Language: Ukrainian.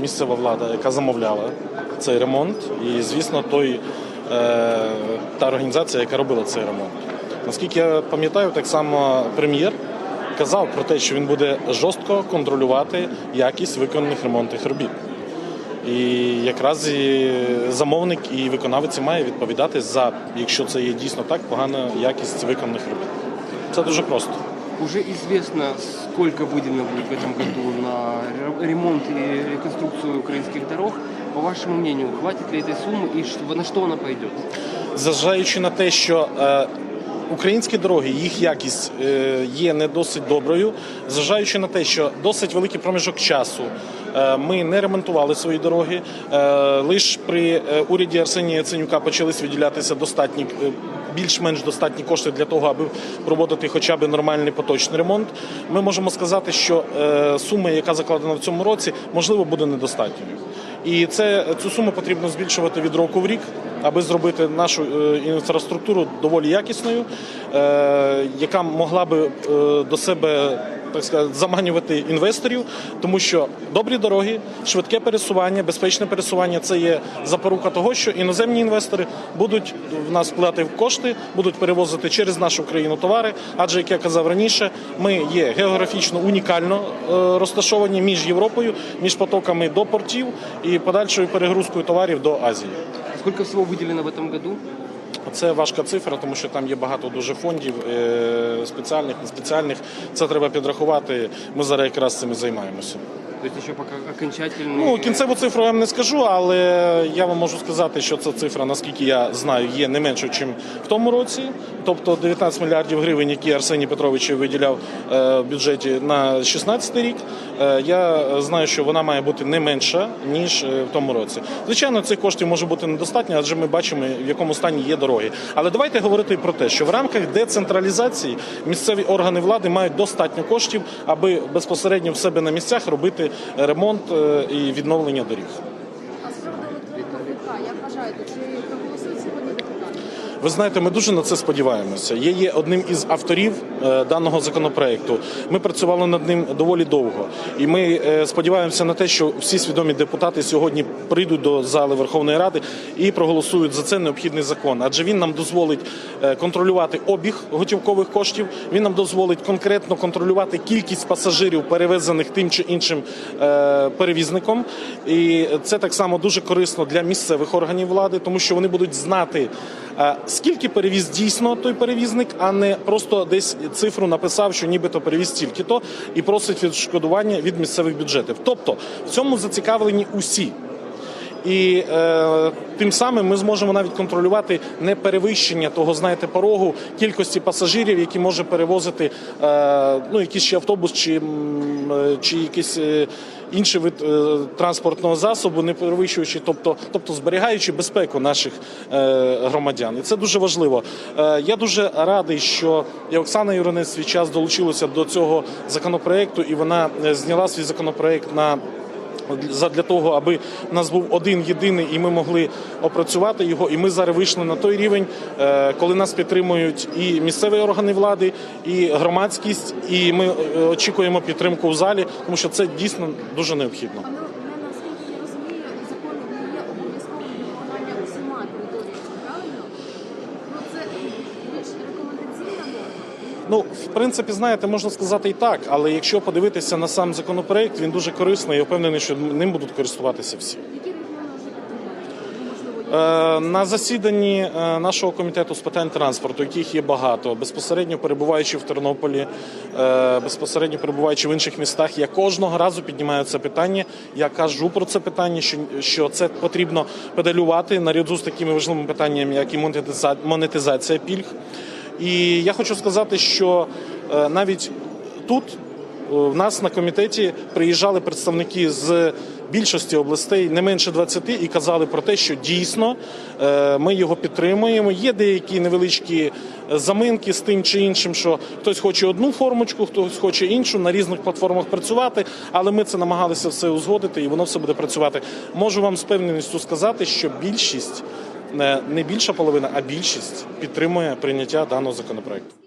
місцева влада, яка замовляла цей ремонт, і звісно, той е, та організація, яка робила цей ремонт. Наскільки я пам'ятаю, так само прем'єр казав про те, що він буде жорстко контролювати якість виконаних ремонтних робіт. І якраз і замовник і виконавець має відповідати за, якщо це є дійсно так, погана якість виконаних робіт. Це дуже просто. Уже известно, сколько выделено будет в этом на ремонт и реконструкцию украинских дорог. По вашему мнению, хватит ли этой суммы и на что она пойдет? Зважаючи на те, що е, українські дороги, їх якість е, є не досить доброю, зважаючи на те, що досить великий проміжок часу е, ми не ремонтували свої дороги. Е, лише при е, уряді Арсенія Яценюка почались виділятися достатні. е, Більш-менш достатні кошти для того, аби проводити хоча б нормальний поточний ремонт. Ми можемо сказати, що е, сума, яка закладена в цьому році, можливо, буде недостатньою. І це цю суму потрібно збільшувати від року в рік, аби зробити нашу е, інфраструктуру доволі якісною, е, яка могла би до себе так сказати, заманювати інвесторів, тому що добрі дороги, швидке пересування, безпечне пересування це є запорука того, що іноземні інвестори будуть в нас вкладати в кошти, будуть перевозити через нашу країну товари. Адже як я казав раніше, ми є географічно унікально е, розташовані між Європою, між потоками до портів і подальшою перегрузкою товарів до Азії. Сколько всего выделено в этом году? Це важка цифра, тому що там є багато дуже фондів е, спеціальних, неспеціальних. Це треба підрахувати. Ми зараз якраз цим і займаємося. То есть еще пока. Ну кінцеву цифру я вам не скажу, але я вам можу сказати, що ця цифра, наскільки я знаю, є не меншою, ніж в тому році. Тобто 19 мільярдів гривень, які Арсеній Петрович виділяв е, в бюджеті на 16 рік. е, Я знаю, що вона має бути не менша ніж е, в тому році. Звичайно, цих коштів може бути недостатньо, адже ми бачимо, в якому стані є дороги. Але давайте говорити про те, що в рамках децентралізації місцеві органи влади мають достатньо коштів, аби безпосередньо в себе на місцях робити ремонт е, і відновлення доріг. А з приводу електронного як вважаєте, чи? Ви знаєте, ми дуже на це сподіваємося. Я є одним із авторів е, даного законопроекту. Ми працювали над ним доволі довго, і ми е, сподіваємося на те, що всі свідомі депутати сьогодні прийдуть до зали Верховної Ради і проголосують за це необхідний закон. Адже він нам дозволить е, контролювати обіг готівкових коштів. Він нам дозволить конкретно контролювати кількість пасажирів, перевезених тим чи іншим перевізником. І це так само дуже корисно для місцевих органів влади, тому що вони будуть знати. Скільки перевіз дійсно той перевізник, а не просто десь цифру написав, що нібито перевіз стільки-то і просить відшкодування від місцевих бюджетів. Тобто в цьому зацікавлені усі. І е, тим самим ми зможемо навіть контролювати не перевищення того, знаєте, порогу кількості пасажирів, які може перевозити е, ну, якийсь ще автобус чи, е, чи якийсь е, інший вид е, транспортного засобу, не перевищуючи, тобто, тобто зберігаючи безпеку наших е, громадян. І це дуже важливо. Е, я дуже радий, що і Оксана Юринець свій час долучилася до цього законопроекту, і вона е, зняла свій законопроект на задля того, аби в нас був один єдиний, і ми могли опрацювати його. І ми зараз вийшли на той рівень, е, коли нас підтримують і місцеві органи влади, і громадськість, і ми е, очікуємо підтримку в залі, тому що це дійсно дуже необхідно. Ну, не наскільки я розумію, закон не є обов'язковим виконання усіма територіями, правильно? Ну, це більш рекомендаційна норма. Ну, в принципі, знаєте, можна сказати і так, але якщо подивитися на сам законопроект, він дуже корисний. Я впевнений, що ним будуть користуватися всі. Е, На засіданні е, нашого комітету з питань транспорту, яких є багато, безпосередньо перебуваючи в Тернополі, е, безпосередньо перебуваючи в інших містах, я кожного разу піднімаю це питання. Я кажу про це питання, що, це потрібно педалювати наряду з такими важливими питаннями, як і монетиза- монетизація пільг. І я хочу сказати, що е, навіть тут в нас на комітеті приїжджали представники з більшості областей, не менше 20, і казали про те, що дійсно е, ми його підтримуємо. Є деякі невеличкі заминки з тим чи іншим, що хтось хоче одну формочку, хтось хоче іншу на різних платформах працювати, але ми це намагалися все узгодити, і воно все буде працювати. Можу вам з певненістю сказати, що більшість. Е, Не більша половина, а більшість підтримує прийняття даного законопроекту.